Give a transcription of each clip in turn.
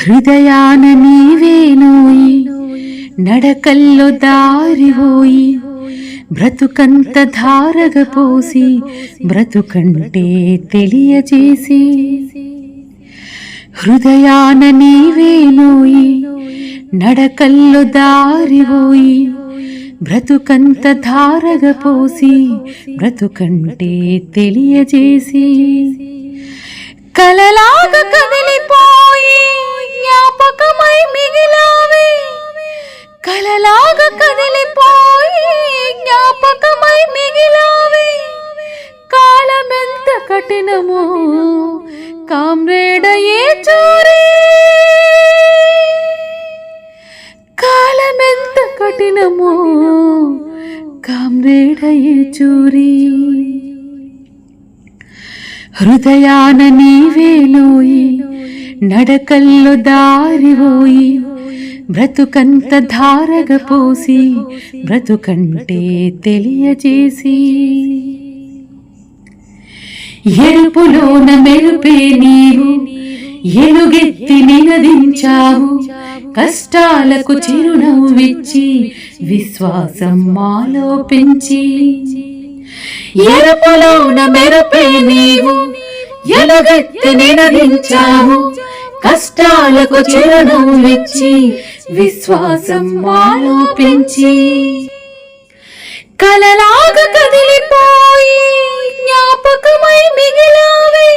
హృదయాన నీవేనోయి నడకల్లో దారిపోయి బ్రతుకంత ధారగ పోసి బ్రతుకంటే తెలియజేసి హృదయాన నీవేనోయి నడకల్లో దారిపోయి బ్రతుకంత ధారగ పోసి బ్రతుకంటే తెలియజేసి కలలాగా కదిలిపోయి జ్ఞాపకమై మిగిలావే కలలాగా కదిలిపోయి జ్ఞాపకమై మిగిలావే కాలమెంత కఠినమో కామ్రేడయే చూరి కాలమెంత కఠినమో కామ్రేడయే చూరి హృదయాన నీవేలోయి నడకల్లో దారిపోయి బ్రతుకంత ధారగ పోసి బ్రతుకంటే తెలియజేసి ఎరుపులోన మెరుపే నీవు ఎలుగెత్తి నినదించావు కష్టాలకు చిరునవ్విచ్చి విశ్వాసం మాలో పెంచి ఎరుపులోన మెరుపే నీవు ఎలుగెత్తి నినదించావు. కష్టాలకు చిరునవ్విచ్చి విశ్వాసం మాలో పెంచి కలలాగా కదిలిపోయి జ్ఞాపకమై మిగిలావే.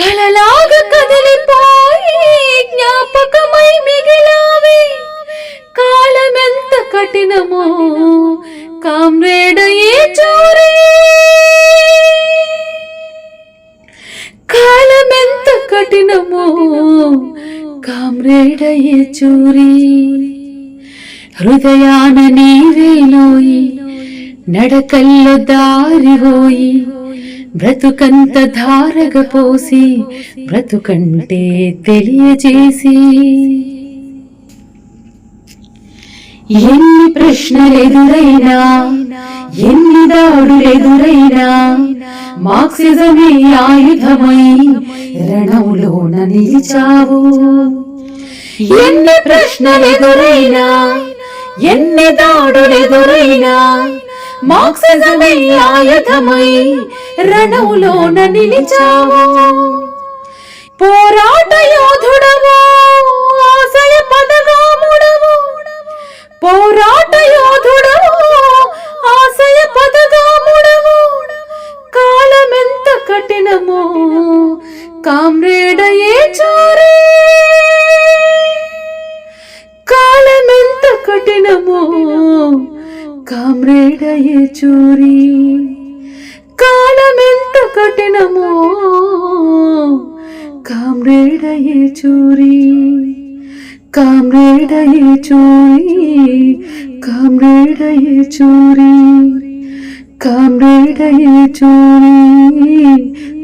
కలలాగా కదిలిపోయి జ్ఞాపకమై మిగిలావే. కాలమెంత కఠినమో కామ్రేడయే చూరే కాలమెంత కామ్రేడయే చూరి. హృదయాన నీవేలోయి దారి హోయి బ్రతుకంత ధారగ పోసి బ్రతుకంటే తెలియజేసి. ఎన్ని ప్రశ్నలెదురైనా ఎన్ని దాడులెదురైనా మార్క్సిజమే ఆయుధమై రణములోన నిలిచావు. ఎన్ని ప్రశ్నలెదురైనా ఎన్ని దాడులెదురైనా మార్క్సిజమే ఆయుధమై రణంలోన నిలిచావు. పోరాట యోధుడవు. కామ్రేడయే చూరి. కాలమెంత కఠినమో కామ్రేడయే చూరి. కామ్రేడయే చూరి. కామ్రేడయే చూరి. కామ్రేడయే చూరి.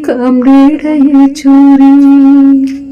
కామ్రేడయే చూరి.